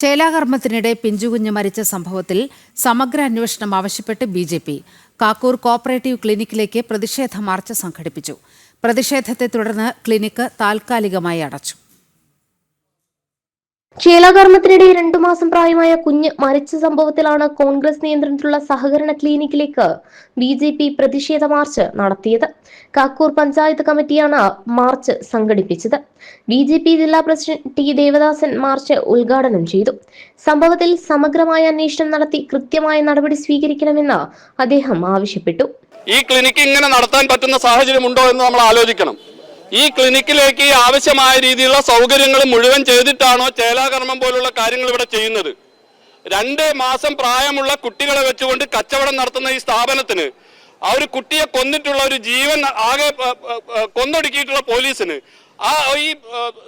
ചേലാകർമ്മത്തിനിടെ പിഞ്ചുകുഞ്ഞ് മരിച്ച സംഭവത്തിൽ സമഗ്ര അന്വേഷണം ആവശ്യപ്പെട്ട് B J P. Kakkur cooperative ക്ലിനിക്കിലേക്ക് പ്രതിഷേധ മാർച്ച് സംഘടിപ്പിച്ചു. പ്രതിഷേധത്തെ തുടർന്ന് ക്ലിനിക്ക് താൽക്കാലികമായി അടച്ചു. ചേലാകർമ്മത്തിനിടെ രണ്ടു മാസം പ്രായമായ കുഞ്ഞ് മരിച്ച സംഭവത്തിലാണ് കോൺഗ്രസ് നിയന്ത്രണത്തിലുള്ള സഹകരണ ക്ലിനിക്കിലേക്ക് ബി ജെ പി പ്രതിഷേധ മാർച്ച് നടത്തിയത്. കാക്കൂർ പഞ്ചായത്ത് കമ്മിറ്റിയാണ് മാർച്ച് സംഘടിപ്പിച്ചത്. ബി ജെ പി ജില്ലാ പ്രസിഡന്റ് ടി ദേവദാസൻ മാർച്ച് ഉദ്ഘാടനം ചെയ്തു. സംഭവത്തിൽ സമഗ്രമായ അന്വേഷണം നടത്തി കൃത്യമായ നടപടി സ്വീകരിക്കണമെന്ന് അദ്ദേഹം ആവശ്യപ്പെട്ടു. ഈ ക്ലിനിക്ക് ഇങ്ങനെ നടത്താൻ പറ്റുന്ന സാഹചര്യം ഉണ്ടോ എന്ന് നമ്മൾ ആലോചിക്കണം. ഈ ക്ലിനിക്കിലേക്ക് ആവശ്യമായ രീതിയിലുള്ള സൗകര്യങ്ങൾ മുഴുവൻ ചെയ്തിട്ടാണോ ചേലാകർമ്മം പോലുള്ള കാര്യങ്ങൾ ഇവിടെ ചെയ്യുന്നത്? രണ്ട് മാസം പ്രായമുള്ള കുട്ടികളെ വെച്ചുകൊണ്ട് കച്ചവടം നടത്തുന്ന ഈ സ്ഥാപനത്തിന് ആ ഒരു കുട്ടിയെ കൊന്നിട്ടുള്ള ഒരു ജീവൻ ആകെ കൊന്നൊടുക്കിയിട്ടുള്ള പോലീസിന് ആ ഈ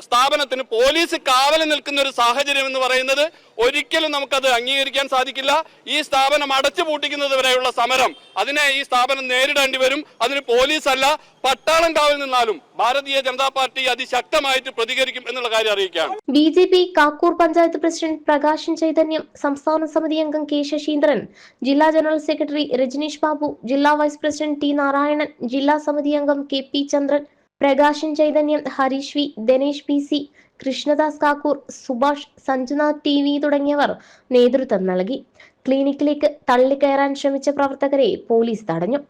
സ്ഥാപനത്തിന് പോലീസ് കാവൽ നിൽക്കുന്ന ഒരു സാഹചര്യം എന്ന് പറയുന്നത് ഒരിക്കലും നമുക്കത് അംഗീകരിക്കാൻ സാധിക്കില്ല. ഈ സ്ഥാപനം അടച്ചു പൂട്ടിക്കുന്നത് വരെയുള്ള സമരം അതിനെ ഈ സ്ഥാപനം നേരിടേണ്ടി വരും. അതിന് അല്ല പട്ടാളം കാവൽ നിന്നാലും ഭാരതീയ ജനതാ പാർട്ടി അതിശക്തമായിട്ട് പ്രതികരിക്കും എന്നുള്ള കാര്യം അറിയിക്കുകയാണ്. B J P Kakkur panchayat president Prakashan Chaithanyam സംസ്ഥാന സമിതി അംഗം കെ ശശീന്ദ്രൻ ജില്ലാ ജനറൽ സെക്രട്ടറി രജനീഷ് ബാബു ജില്ലാ വൈസ് പ്രസിഡന്റ് ടി നാരായണൻ ജില്ലാ സമിതി അംഗം K P Chandran Prakashan Chaithanyam Harish V Dinesh P C Krishnadas Kakkur Subhash Sanjunath T V തുടങ്ങിയവർ നേതൃത്വം നൽകി. ക്ലിനിക്കിലേക്ക് തള്ളിക്കയറാൻ ശ്രമിച്ച പ്രവർത്തകരെ പോലീസ് തടഞ്ഞു.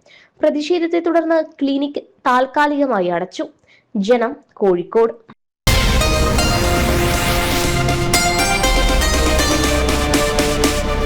പ്രതിഷേധത്തെ തുടർന്ന് ക്ലിനിക് താൽക്കാലികമായി അടച്ചു. ജനം കോഴിക്കോട്.